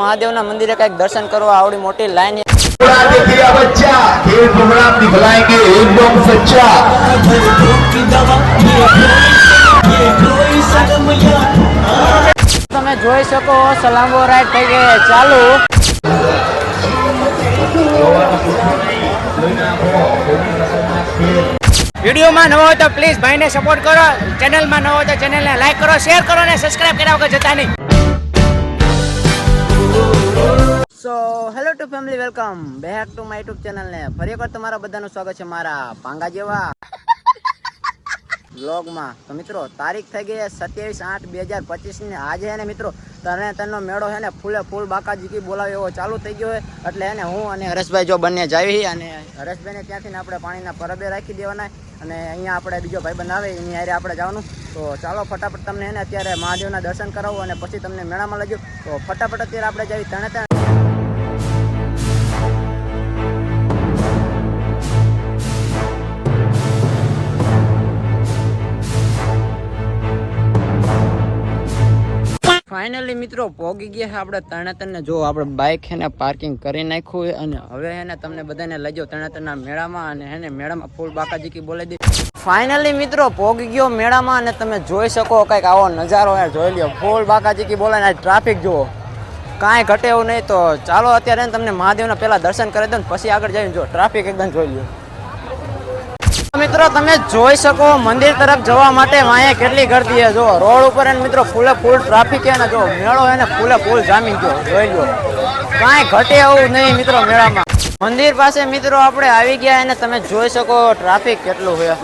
મહાદેવના મંદિરે કંઈક દર્શન કરવા આવડી મોટી લાઈન તમે જોઈ શકો, સલામો રાઈટ થઈ ગઈ ચાલુ. વિડીયોમાં નવો હોય તો પ્લીઝ ભાઈને સપોર્ટ કરો. ચેનલમાં નવો હોય તો ચેનલને લાઈક કરો શેર કરો અને સબસ્ક્રાઈબ કર્યા વગર જતા નહીં. So hello to family welcome back to my YouTube ચેનલને ફરી એકવાર તમારા બધાનું સ્વાગત છે મારા પાંગા જેવા વ્લોગમાં. તો મિત્રો, તારીખ થઈ ગઈ સત્યાવીસ આઠ બે હજાર પચીસની આજે ને મિત્રો, તને તનનો મેળો હે ને ફૂલે ફૂલ બાકાજીકી બોલાવે એવો ચાલુ થઈ ગયો હોય એટલે હે ને હું અને હરેશભાઈ જો બંને જાવી અને હરેશભાઈને ત્યાંથી આપણે પાણીના પરબે રાખી દેવાના. અને અહીંયા આપણે બીજો ભાઈ બનાવે એની હારે આપણે જવાનું. તો ચાલો ફટાફટ તમને હે ને અત્યારે મહાદેવના દર્શન કરાવું અને પછી તમને મેળામાં લઈ તો ફટાફટ અત્યારે આપણે જાવી તણે ફાઇનલી મિત્રો પહોંચી ગયા છે આપણે તરણેતરને. જો આપણે બાઇક હેને પાર્કિંગ કરી નાખ્યું અને હવે હેને તમને બધાને લઈ જાઓ તરણેતરના મેળામાં અને એને મેળામાં ફૂલ બાકાજીકી બોલાવી દે. ફાઇનલી મિત્રો પહોંચી ગયો મેળામાં અને તમે જોઈ શકો કંઈક આવો નજારો યાર જોઈ લ્યો, ફૂલ બાકાજી બાકાજીકી ને ટ્રાફિક જુઓ. કાંઈ ઘટે એવું નહીં, તો ચાલો અત્યારે તમને મહાદેવના પહેલાં દર્શન કરી દઉં પછી આગળ જઈને જો ટ્રાફિક એકદમ જોઈ લ્યો. મિત્રો, તમે જોઈ શકો મંદિર તરફ જવા માટે વાંહે કેટલી ગરદી છે. જો રોડ ઉપર એને મિત્રો ફૂલે ફૂલ ટ્રાફિક છે ને જો મેળો એને ફૂલે ફૂલ જામી ગયો જોઈ લો. કાંઈ ઘટે એવું નહીં મિત્રો મેળામાં. મંદિર પાસે મિત્રો આપણે આવી ગયા અને તમે જોઈ શકો ટ્રાફિક કેટલું હોય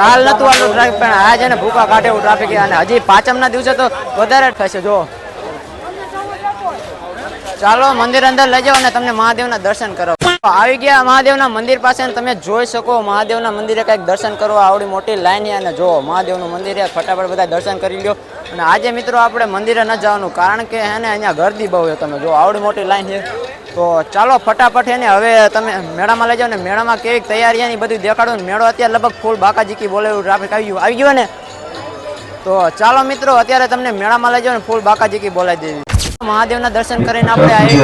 કાલ નતું આટલું ટ્રાફિક પણ આજે એને ભૂકા કાઢે એવું ટ્રાફિક અને હજી પાંચમના દિવસે તો વધારે જ થશે. જો ચાલો મંદિર અંદર લઈ જાઓ અને તમને મહાદેવના દર્શન કરો. આવી ગયા મહાદેવના મંદિર પાસે તમે જોઈ શકો મહાદેવના મંદિરે કંઈક દર્શન કરો. આવડી મોટી લાઈન છે અને જો મહાદેવનું મંદિર છે, ફટાફટ બધા દર્શન કરી લો અને આજે મિત્રો આપણે મંદિરે ન જવાનું કારણ કે હે અહીંયા ગરદી બહુ છે. તમે જો આવડી મોટી લાઈન છે. તો ચાલો ફટાફટ એને હવે તમે મેળામાં લઈ જાઓ ને, મેળામાં કેવી તૈયારી એની બધું દેખાડો ને. મેળો અત્યારે લગભગ ફૂલ બાકાજીકી બોલે એવું ટ્રાફિક આવી ગયું. આવી ગયું ને? તો ચાલો મિત્રો, અત્યારે તમને મેળામાં લઈ જાઓ ને, ફૂલ બાકાજીકી બોલાવી દેવી. મહાદેવના દર્શન કરીને આપણે આવી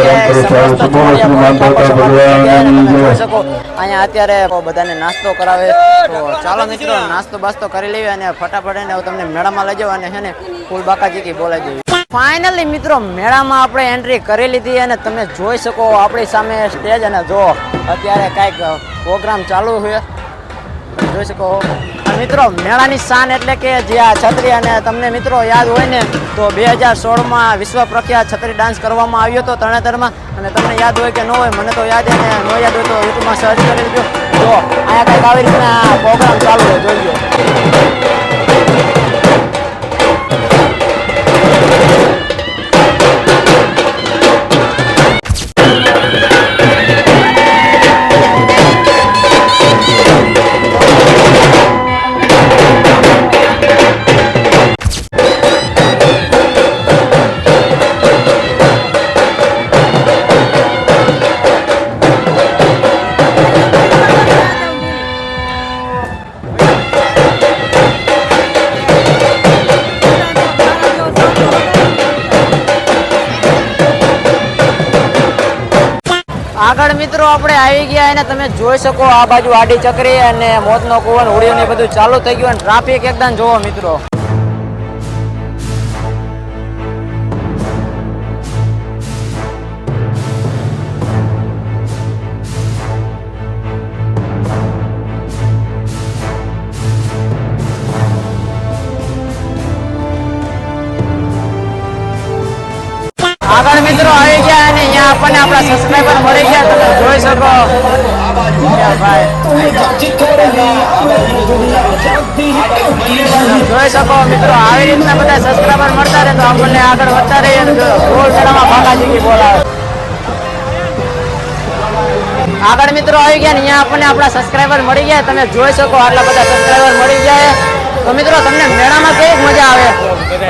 શકો અહીંયા અત્યારે બધાને નાસ્તો કરાવે. તો ચાલો મિત્રો નાસ્તો બાસ્તો કરી લેવી અને ફટાફટ એને તમને મેળામાં લઈ જાવ અને છે ને ફૂલ બાકાજી બોલાવી દેવી ફાઇનલી મિત્રો મેળામાં આપણે એન્ટ્રી કરી લીધી અને તમે જોઈ શકો આપણી સામે સ્ટેજ અને જો અત્યારે કાંઈક પ્રોગ્રામ ચાલુ છે. જોઈ શકો. મિત્રો, મેળાની શાન એટલે કે જે આ છત્રી અને તમને મિત્રો યાદ હોય ને, તો બે હજાર સોળમાં વિશ્વ પ્રખ્યાત છત્રી ડાન્સ કરવામાં આવ્યો હતો તરણેતરમાં અને તમને યાદ હોય કે ન હોય, મને તો યાદ અને ન યાદ હોય તો યુટ્યુબમાં સર્ચ કરી લેજો. જો, અહીંયા કંઈક આવી રીતના પ્રોગ્રામ ચાલુ હોય, જોઈ આગળ મિત્રો આપણે આવી ગયા અને તમે જોઈ શકો આ બાજુ આડી ચકરી અને મોતનો કુવન, હોડીઓ ને બધું ચાલુ થઈ ગયું અને ટ્રાફિક એકદમ જોવો મિત્રો. આગળ મિત્રો આવી ગયા અને અહીંયા આપણને આપણા સબસ્ક્રાઈબર મળી ગયા. શકો જોઈ શકો મિત્રો આવી રીતના બધા સબસ્ક્રાઈબર મળતા રહે તો આપણને આગળ વધતા રહીએ ગોળ મેળામાં ભાગાજી બોલાવે આગળ મિત્રો આવી ગયા ને અહીંયા આપણને આપણા સબસ્ક્રાઈબર મળી ગયા તમે જોઈ શકો આટલા બધા સબસ્ક્રાઈબર મળી ગયા તો મિત્રો તમને મેળામાં કેવી મજા આવે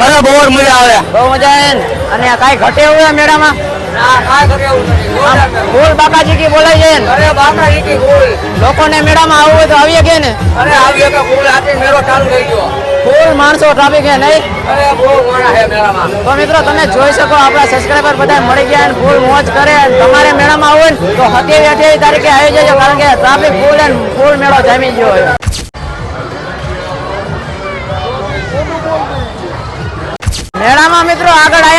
અરે બહુ મજા આવે બહુ મજા આવે અને કાંઈ ઘટે એવું મેળામાં આમ ફૂલ બાકાજીકી બોલાય છે અરે બાપરા કી બોલ. લોકોને મેળામાં આવવું હોય તો આવીએ કે ને? અરે આવીએ કે બોલ આખી મેળો ચાલુ થઈ ગયો. ફૂલ માણસો ટ્રાફિક છે નહીં? અરે બહુ મોડા છે મેળામાં. તો મિત્રો તમે જોઈ શકો આપણા સબસ્ક્રાઈબર બધા મળી ગયા અને ફૂલ મોજ કરે અને તમારે મેળામાં આવો ને તો સત્યાવીસ અઠ્યાવીસ તારીખે આવી જજો કારણ કે ટ્રાફિક ફૂલ અને ફૂલ મેળો જામી ગયો હોય. મેળામાં મિત્રો આગળ આવ્યા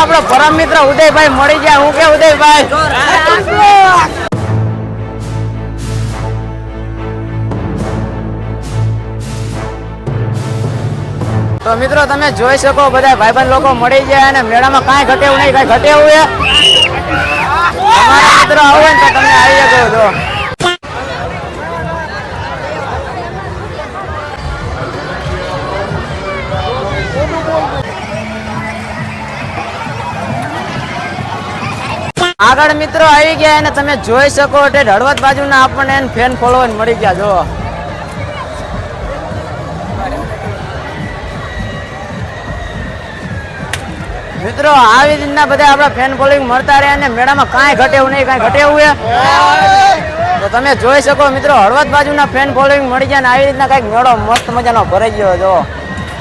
આપણો પરમ મિત્ર ઉદયભાઈ મળી ગયા. હું કે ઉદયભાઈ? તો મિત્રો, તમે જોઈ શકો બધા ભાઈબંધ લોકો મળી ગયા અને મેળામાં કાંઈ ઘટે એવું નહીં, કાંઈ ઘટેવું છે તમારા મિત્રો આવો તો તમે આવી શકો છો આગળ મિત્રો આવી ગયા અને તમે જોઈ શકો એટલે હળવદ બાજુના આપણને ફેન ફોલોવર મળી ગયા જો મિત્રો આવી રીતના બધા આપણા ફેન ફોલોઈંગ મળતા રહે અને મેળામાં કાંઈ ઘટે એવું નહીં કાંઈ ઘટે એવું તો તમે જોઈ શકો મિત્રો હળવદ બાજુના ફેન ફોલોઈંગ મળી ગયા ને આવી રીતના કાંઈક મેળો મસ્ત મજાનો ભરાઈ ગયો જો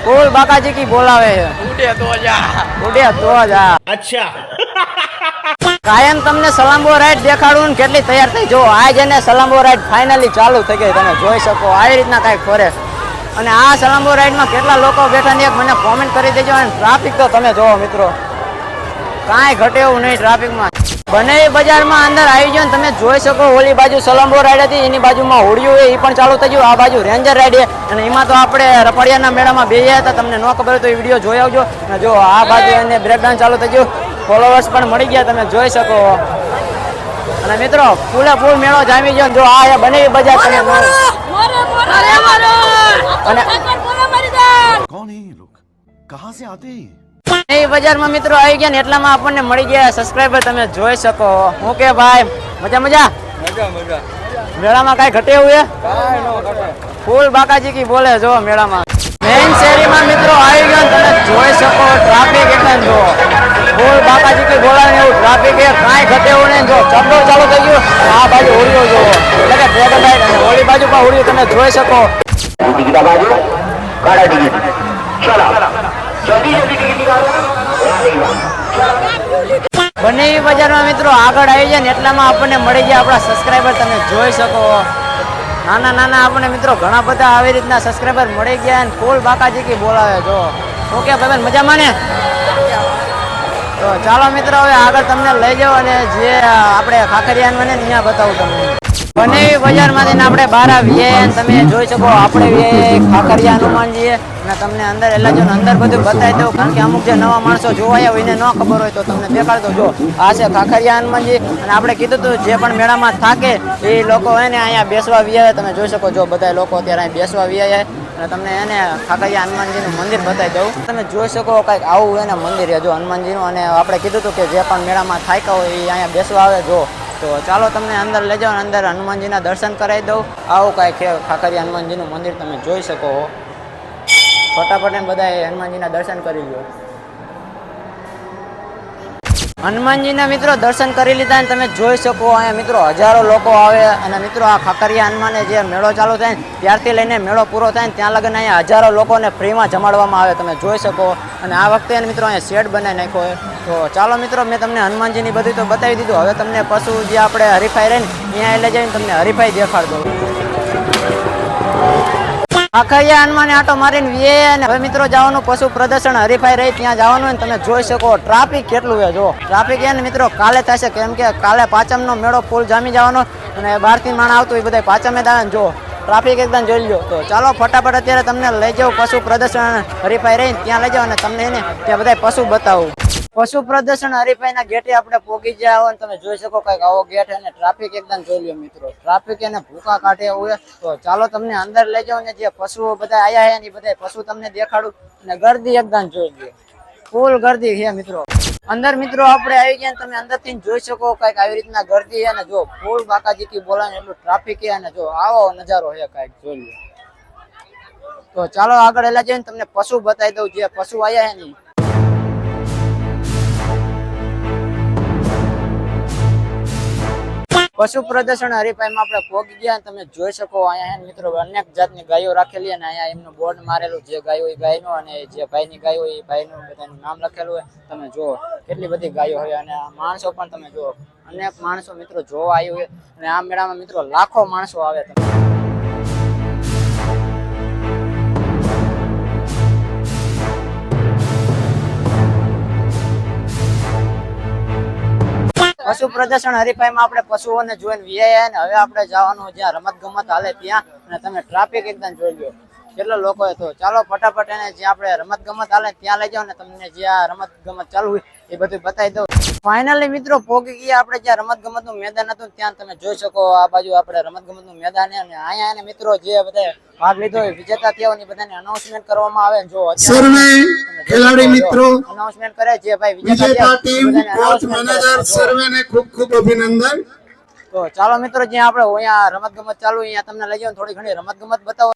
ફૂલ બાકાજી કી બોલાવે છે. ઉડે તો જા. ઉડે તો જા. અચ્છા. કાયમ તમને સલામબો રાઈડ દેખાડું ને કેટલી તૈયાર થઈ. જો આજ એને સલામબો રાઈડ ફાઇનલી ચાલુ થઈ ગઈ. તમે જોઈ શકો આવી રીતના કાંઈક ફરે. અને આ સલામબો રાઈડમાં કેટલા લોકો બેઠા ને મને કોમેન્ટ કરી દેજો અને ટ્રાફિક તો તમે જોવો મિત્રો. કાંઈ ઘટે એવું નહીં ટ્રાફિકમાં બને બજારમાં અંદર આવી ગયો ને તમે જોઈ શકો ઓલી બાજુ સલંબો રાઈડ હતી, એની બાજુમાં હોડિયું એ પણ ચાલુ થઈ ગયું. આ બાજુ રેન્જર રાઈડ અને એમાં તો આપણે રપડિયાના મેળામાં બેસ્યા હતા. તમને ન ખબર હોય તો એ વીડિયો જોઈ આવજો. અને જો આ બાજુ એને બ્રેકડાઉન ચાલુ થઈ ગયું. ફોલોવર્સ પણ મળી ગયા તમે જોઈ શકો. અને મિત્રો ફૂલ મેળો જામી ગયો જો આ બને બજાર તમે અને બજારમાં મિત્રો આવી ગયા ને એટલામાં આપણને મળી ગયા સબસ્ક્રાઇબર તમે જોઈ શકો. હું ભાઈ મજા મજા? મેળામાં કાઈ ઘટે એવું ફૂલ બાકાજી કી બોલે જો મેળામાં. શેરીમાં મિત્રો આવી ગયો તમે જોઈ શકો ટ્રાફિક એટલે જો ફૂલ બાપાજી કે બોલા ને એવું ટ્રાફિક એ કાંઈ ઘટે એવું નહીં. જો ચંદો ચાલુ થઈ ગયો આ બાજુ હોળીઓ જો એટલે કે ડ્રેગન રાઈડ અને હોળી બાજુ પણ હોળીઓ તમે જોઈ શકો. બંને બજારમાં મિત્રો આગળ આવી જાય ને એટલામાં આપણને મળી જાય આપણા સબસ્ક્રાઈબર તમે જોઈ શકો. નાના નાના આપણને મિત્રો ઘણા બધા આવી રીતના સબસ્ક્રાઈબર મળી ગયા અને ફૂલ બાકાજી કી બોલાવે, જો. ઓકે ભાઈ મજામાં ને તો ચાલો મિત્રો, હવે આગળ તમને લઈ જાઓ અને જે આપણે ખાખરિયાન મને અહીંયા બતાવું તમને. બંને બજારમાંથી આપણે બહાર આવીએ તમે જોઈ શકો આપણે ખાખરિયા હનુમાનજી અને તમને અંદર એટલે જો અંદર બધું બતાવી દઉં, કારણ કે અમુક જે નવા માણસો જોવાયા હોય એને ન ખબર હોય તો તમને દેખાડતો જો. આ છે ખાખરિયા હનુમાનજી અને આપણે કીધું હતું જે પણ મેળામાં થાકે એ લોકો હોય ને અહીંયા બેસવા વ્યાય. તમે જોઈ શકો જો બધા લોકો અત્યારે અહીં બેસવા વ્યાય. અને તમને એને ખાખરિયા હનુમાનજીનું મંદિર બતાવી દઉં. તમે જોઈ શકો કંઈક આવું એને મંદિર જો હનુમાનજીનું. અને આપણે કીધું હતું કે જે પણ મેળામાં થાક્યા હોય એ અહીંયા બેસવા આવે જો. તો ચાલો તમને અંદર લઈ જાઓ અંદર હનુમાનજીના દર્શન કરાવી દઉં. આવું કાંઈક ખાખરિયા હનુમાનજીનું મંદિર તમે જોઈ શકો ફટાફટ એમ બધાએ હનુમાનજીના દર્શન કરી લો હનુમાનજીના મિત્રો દર્શન કરી લીધા ને તમે જોઈ શકો અહીંયા મિત્રો હજારો લોકો આવે અને મિત્રો આ ખાકરિયા હનુમાને જે મેળો ચાલુ થાય ત્યારથી લઈને મેળો પૂરો થાય ને ત્યાં લગન અહીંયા હજારો લોકોને ફ્રીમાં જમાડવામાં આવે, તમે જોઈ શકો. અને આ વખતે મિત્રો અહીંયા શેડ બનાવી નાખ્યો હોય તો ચાલો મિત્રો, મેં તમને હનુમાનજીની બધું તો બતાવી દીધું. હવે તમને પશુ જે આપણે હરીફાઈ રહે ને, ત્યાં એટલે જઈને તમને હરીફાઈ દેખાડ દઉં. આખા હનુમાને આટો મારીને વીએ અને હવે મિત્રો જવાનું પશુ પ્રદર્શન હરીફાઈ રહી, ત્યાં જવાનું અને તમે જોઈ શકો ટ્રાફિક કેટલું છે જો ટ્રાફિક એને મિત્રો, કાલે થશે, કેમ કે કાલે પાચમનો મેળો ફૂલ જામી જવાનો અને બહારથી માણ આવતું એ બધા પાચમે જ જો ટ્રાફિક એકદમ જોઈ લો તો ચાલો ફટાફટ અત્યારે તમને લઈ જાઉં પશુ પ્રદર્શન હરીફાઈ રહી ત્યાં લઈ જાઓ અને તમને એને ત્યાં બધા પશુ બતાવું. પશુ પ્રદર્શન હરીફાઈના ગેટે આપણે પોગી ગયા હોય તમે જોઈ શકો કંઈક આવો ગેટ અને ટ્રાફિક એકદમ જોઈ લો મિત્રો. ટ્રાફિક એને ભૂકા કાઢે હોય તો ચાલો તમને અંદર લઈ જાઓ ને જે પશુઓ બધા આયા છે ને બધા પશુ તમને દેખાડું અને ગરદી એકદમ જોઈ લો ફૂલ ગરદી છે મિત્રો. અંદર મિત્રો આપણે આવી ગયા તમે અંદરથી જોઈ શકો કંઈક આવી રીતના ગરદી છે અને જો ફૂલ બાકાજી કી બોલાવે એટલું ટ્રાફિક છે અને જો આવો નજારો છે કંઈક જોઈ લો તો ચાલો આગળ એલા જઈને તમને પશુ બતાવી દઉં જે પશુ આયા છે ને પશુ પ્રદર્શન હરીફાઈમાં આપણે પહોંચી ગયા તમે જોઈ શકો અહીંયા મિત્રો, અનેક જાતની ગાયો રાખેલી અને અહીંયા એમનું બોર્ડ મારેલું. જે ગાયો એ ગાયનું અને જે ભાઈની ગાયો એ ભાઈનું બધાનું નામ લખેલું હોય. તમે જુઓ કેટલી બધી ગાયો હોય અને માણસો પણ તમે જુઓ. અનેક માણસો મિત્રો જોવા આવ્યું હોય. અને આ મેળામાં મિત્રો લાખો માણસો આવે તમે. પશુ પ્રદર્શન હરીફાઈમાં આપણે પશુઓને જોઈને વીઆઈ અને હવે આપણે જવાનું જ્યાં રમત ગમત હાલે ત્યાં, અને તમે ટ્રાફિક એકદમ જોઈ લો કેટલા લોકો તો ચાલો ફટાફટ એને જે આપણે રમત ગમત હાલે ત્યાં લઈ જાઓ ને તમને જ્યાં રમત ગમત ચાલુ હોય એ બધું બતાવી દઉં. ફાઇનલી મિત્રો પોગી ગયા આપણે જ્યાં રમત ગમતનું મેદાન હતું ત્યાં તમે જોઈ શકો આ બાજુ આપણે રમત ગમતનું મેદાન અને અહીંયા એને મિત્રો જે બધા ભાગ લીધો હોય વિજેતા થયા હોય બધાને અનાઉન્સમેન્ટ કરવામાં આવે જો સર્વે ખેલાડી મિત્રો અનાઉન્સમેન્ટ કરે જે ભાઈ વિજેતા ટીમ કોચ મેનેજર સર્વેને ખૂબ ખૂબ અભિનંદન. તો ચાલો મિત્રો જ્યાં આપણે અહીંયા રમત ગમત ચાલુ હોય, અહીંયા તમને લઈ જાઓ થોડી ઘણી રમત ગમત બતાવો.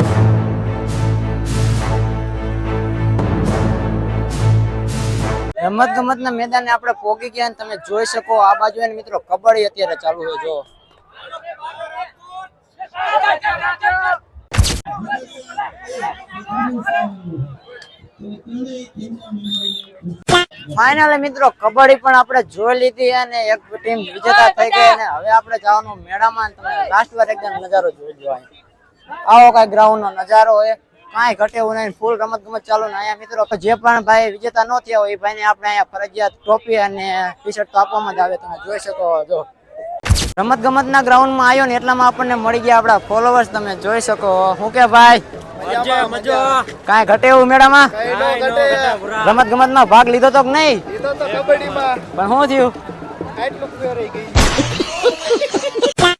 રમત ગમત ના મેદાને આપણે પોગી ગયા તમે જોઈ શકો આ બાજુ એને મિત્રો કબડ્ડી અત્યારે ચાલુ છે, જો. ફાઇનલી મિત્રો, કબડ્ડી પણ આપણે જોઈ લીધી અને એક ટીમ વિજેતા થઈ ગઈ અને હવે આપણે જવાનું મેળામાં તમે લાસ્ટ વાર એકદમ નજારો જોઈ લો આવો કઈ ગ્રાઉન્ડ નો નજારો હોય. કાંઈ ઘટે એવું નહીં ફૂલ રમત ગમત ચાલુ ને અહીંયા મિત્રો જે પણ ભાઈ વિજેતા ન થયા હોય એ ભાઈને આપણે અહીંયા ફરજિયાત ટોપી અને ટી શર્ટ તો આપવામાં જ આવે તમે જોઈ શકો જો. રમત ગમતના ગ્રાઉન્ડમાં આવ્યો ને એટલામાં આપણને મળી ગયા આપણા ફોલોવર્સ તમે જોઈ શકો. હું કે ભાઈ? કાંઈ ઘટે એવું મેળામાં? રમત ગમતમાં ભાગ લીધો તો નહીં? પણ શું થયું?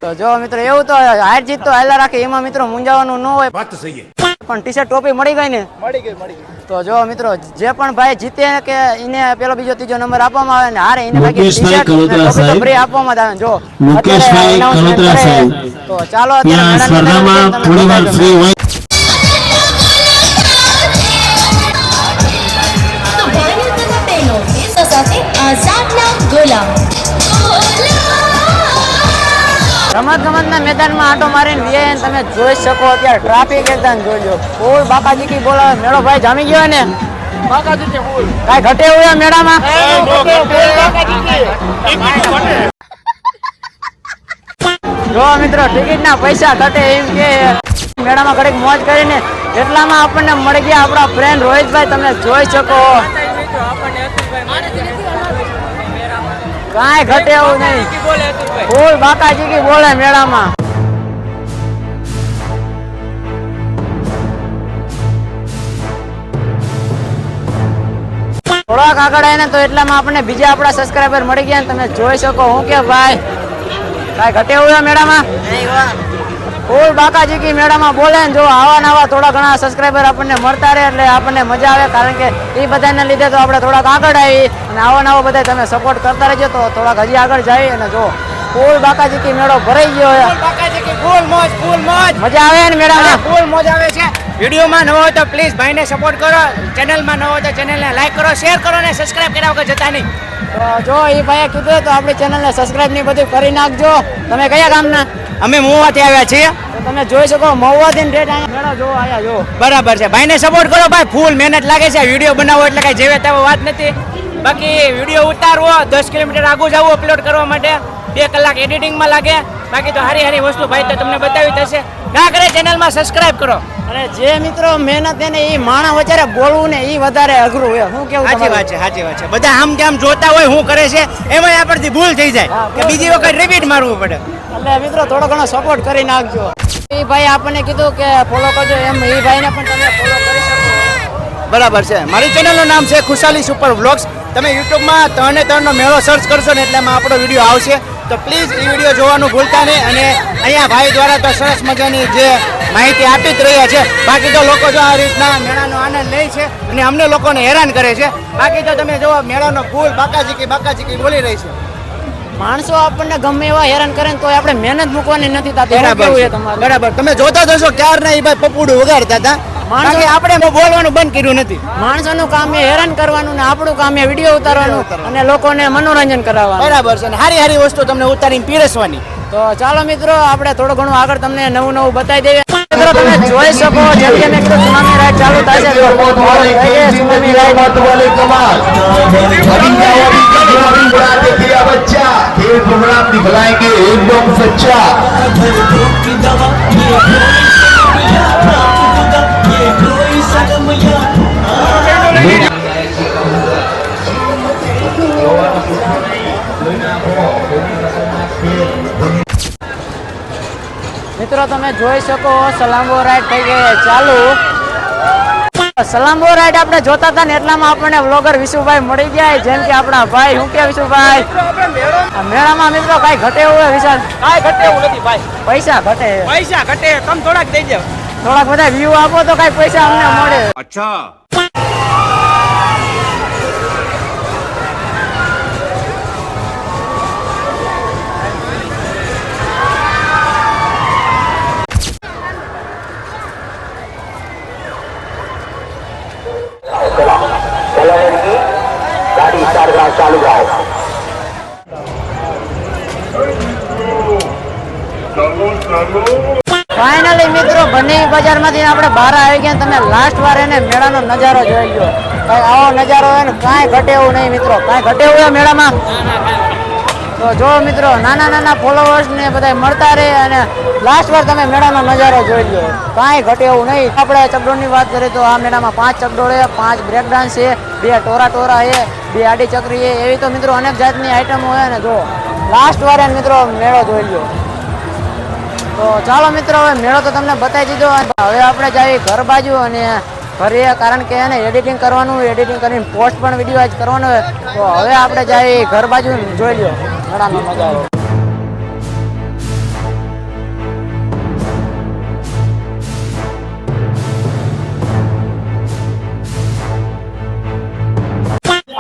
તો જો મિત્રો એવું તો હાર જીત તો હાલા રાખે. એમાં મિત્રો મુંજાવાનું ન હોય. વાત સહી પણ ટી શર્ટ ટોપી મળી ગઈ ને? મળી ગઈ મળી ગઈ. તો જો મિત્રો જે પણ ભાઈ જીતે કે એને પેલો બીજો ત્રીજો નંબર આપવામાં આવે ને હારે એને બાકી તો સાહેબ. free આપવામાં આવે જો. મુકેશભાઈ અત્યારે કલોત્રા સાહેબ. તો ચાલો અત્યારે સ્પર્ધામાં થોડી વાર ફ્રી હોય. રમત ગમતના મેદાનમાં આંટો મારીને વીઆઈ તમે જોઈ શકો અત્યારે ટ્રાફિક એકદમ જોજો ફૂલ બાકાજી કી બોલાવે મેળો ભાઈ જામી ગયો ને કાંઈ ઘટે હોય મેળામાં જો મિત્રો ટિકિટ ના પૈસા ઘટે એમ કે મેળામાં ઘડીક મોજ કરીને એટલામાં આપણને મળી ગયા આપણા ફ્રેન્ડ રોહિતભાઈ તમે જોઈ શકો કાંઈ ઘટે એવું નહીં. ફૂલ બાકાજી કી બોલે મેળામાં. થોડાક આગળ આવીને તો એટલામાં આપણને બીજા આપણા સબસ્ક્રાઇબર મળી ગયા ને તમે જોઈ શકો. હું કે ભાઈ કાંઈ ઘટે એવું મેળામાં? ફૂલ બાકાજી કી મેળામાં બોલે ને જો આવા નવા થોડા ઘણા સબસ્ક્રાઇબર આપણને મળતા રહે એટલે આપણને મજા આવે કારણ કે એ બધાને લીધે તો આપણે થોડાક આગળ આવી અને આવા નવા બધા તમે સપોર્ટ કરતા રહેજો તો થોડાક હજી આગળ જાય અને જો ફૂલ બાકાજી કી મેળો ભરાઈ ગયો છે. ફૂલ મોજ ફૂલ મોજ. મજા આવે ને મેળામાં? ફૂલ મોજ આવે છે. વિડીયોમાં નવો હોય તો પ્લીઝ ભાઈને સપોર્ટ કરો. ચેનલમાં નવો હોય તો ચેનલને લાઈક કરો શેર કરો અને સબસ્ક્રાઇબ કર્યા વગર જતા નહીં. તો જો એ ભાઈએ કીધું તો આપણી ચેનલને સબસ્ક્રાઇબની બધું કરી નાખજો. તમે કયા ગામના? અમે મોવાથી આવ્યા છીએ. તમે જોઈ શકો ડેટ અહીંયા મેળો જો આયા જો. બરાબર છે. ભાઈને સપોર્ટ કરો ભાઈ ફૂલ મહેનત લાગે છે. વીડિયો બનાવો એટલે કઈ જેવે તેવો વાત નથી. બાકી વીડિયો ઉતારવો દસ કિલોમીટર આગું જવું અપલોડ કરવા માટે બે કલાક એડિટિંગમાં લાગે. બાકી તો હારી હારી વસ્તુ ભાઈ તો તમને બતાવી થશે ના કરે ચેનલમાં સબસ્ક્રાઇબ કરો. અને જે મિત્રો મહેનત એને એ માણસ વચારે બોલવું ને એ વધારે અઘરું હોય. હું કેવું સાચી વાત છે સાચી વાત છે. બધા આમ તેમ જોતા હોય શું કરે છે એમાં આપણથી ભૂલ થઈ જાય કે બીજી વખત રિપીટ મારવું પડે. એટલે મિત્રો થોડો ઘણો સપોર્ટ કરી નાખજો. એ ભાઈ આપણને કીધું કે ફોલો કરજો એમ. એ ભાઈને પણ તમે ફોલો કરી શકો. બરાબર છે. મારી ચેનલનું નામ છે ખુશાલી સુપર વ્લોગ્સ તમે યુટ્યુબમાં ત્રણે ત્રણનો મેળો સર્ચ કરશો ને એટલે આપણો વીડિયો આવશે. તો પ્લીઝ એ વીડિયો જોવાનું ભૂલતા નહીં અને અહીંયા ભાઈ દ્વારા તો સરસ મજાની જે માહિતી આપી જ રહ્યા છે. બાકી તો લોકો જો આ રીતના મેળાનો આનંદ લે છે અને અમને લોકોને હેરાન કરે છે. બાકી તો તમે જો મેળાનો ફૂલ બાકાજીકી બાકાજીકી બોલી રહી છે. માણસો આપણને ગમે એવા હેરાન કરે ને તોય આપણે મહેનત મૂકવાની નથી થતી. બરાબર તમે જોતા જશો ક્યારના એ ભાઈ પપુડું વગાડતા હતા? માણસો આપણે બોલવાનું બંધ કર્યું નથી. માણસોનું કામ એ હેરાન કરવાનું ને આપણું કામ એ વીડિયો ઉતારવાનું અને લોકોને મનોરંજન કરાવવાનું. બરાબર છે. હારી હારી વસ્તુ તમને ઉતારીને પીરસવાની. તો ચાલો મિત્રો આપણે થોડું ઘણું આગળ તમને નવું નવું બતાવી દઈએ. મિત્રો તમે જોઈ શકો જેમ કે સુનામી રાઈડ ચાલુ થાય છે. સુનામી રાઈડ એકદમ સચ્ચા મિત્રો તમે જોઈ શકો સલામ્બો રાઈડ થઈ ગઈ ચાલુ. સલામ્બો રાઈડ આપણે જોતા હતા ને એટલામાં આપણને વ્લોગર વિશુભાઈ મળી ગયા જેમ કે આપણા ભાઈ હું કે વિશુભાઈ? મેળામાં મિત્રો કઈ ઘટે એવું વિશાલ? કઈ ઘટે એવું નથી ભાઈ. પૈસા ઘટે. પૈસા ઘટે તમે થોડાક દઈ દો થોડાક બધા વ્યૂ આપો તો કઈ પૈસા અમને મળે. અચ્છા. ચાલુ રહે ચાલો ચાલો ફાઇનલી મિત્રો, બંને બજારમાંથી આપણે બહાર આવી ગયા તમે લાસ્ટ વાર એને મેળાનો નજારો જોઈ ગયો કાંઈ આવો નજારો હોય ને કાંઈ ઘટે એવું નહીં, મિત્રો. કાંઈ ઘટે એવું મેળામાં? તો જો, મિત્રો, નાના નાના ફોલોવર્સ ને બધા મળતા રહે અને લાસ્ટ વાર તમે મેળાનો નજારો જોઈ લો કાંઈ ઘટે એવું નહીં. આપણે ચકડોળની વાત કરીએ તો આ મેળામાં પાંચ ચકડોળ છે પાંચ બ્રેક ડાન્સ છે, બે ટોરા ટોરા છે, બે આડી ચકરી છે. એવી તો, મિત્રો, અનેક જાતની આઈટમો હોય ને જો લાસ્ટ વાર મિત્રો, મેળો જોઈ લો તો ચાલો મિત્રો, હવે મેળો તો તમને બતાવી દીધો. હવે આપણે જઈએ ઘર બાજુ અને ઘરે કારણ કે એને એડિટિંગ કરવાનું એડિટિંગ કરીને પોસ્ટ પણ વીડિયો આજ કરવાનો. હોય તો હવે આપણે જઈએ ઘર બાજુ, જોઈ લો મેળાનો નજારો.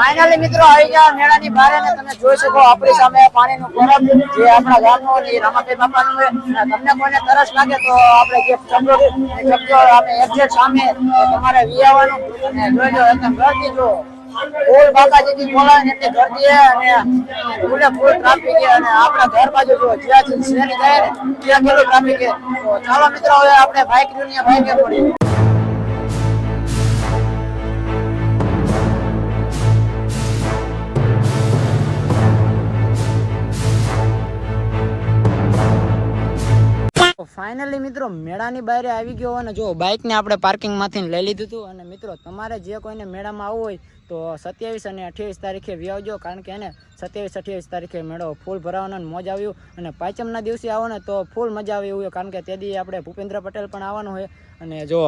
ફાઇનલી મિત્રો, આવી ગયા મેળાની બહાર અને તમે જોઈ શકો આપણી સામે પાણીનું પરબ જે આપણા ગામનો એ રામાપીર બાપાનું તમને કોઈને તરસ લાગે તો આપણે જે ચમડો ચમડો આપણે એક્ઝેક્ટ સામે તમારે વી આવવાનું અને જોઈ લો એકદમ ગળતી જો ફૂલ અને આપણા ઘર બાજુ જો જ્યાં શેરી ચાલો મિત્રો, હવે આપણે બાઇકની બાઇકે ફાઇનલી મિત્રો, મેળાની બહાર આવી ગયો અને જો બાઇકને આપણે પાર્કિંગમાંથી લઈ લીધું હતું અને મિત્રો તમારે જે કોઈને મેળામાં આવવું હોય તો સત્યાવીસ અને અઠ્યાવીસ તારીખે વ્યાવજો કારણ કે એને સત્યાવીસ, અઠ્યાવીસ તારીખે મેળો ફૂલ ભરાવાનો મોજ આવ્યું અને પાંચમના દિવસે આવો ને તો ફૂલ મજા આવી એવું કારણ કે તે દી આપણે ભૂપેન્દ્ર પટેલ પણ આવવાનું હોય. અને જો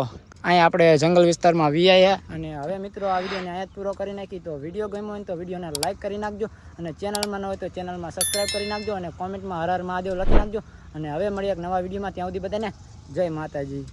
અહીંયા આપણે જંગલ વિસ્તારમાં વીઆઈ અને હવે મિત્રો આ વિડીયોને અહીંયા પૂરો કરી નાખી. તો વીડિયો ગમ્યો હોય તો વિડીયોને લાઇક કરી નાખજો. અને ચેનલમાં ન હોય તો ચેનલમાં સબસ્ક્રાઈબ કરી નાખજો અને કોમેન્ટમાં હર હર મહાદેવ લખી નાખજો. અને હવે મળીએ એક નવા વિડીયોમાં. ત્યાં સુધી બધાને જય માતાજી.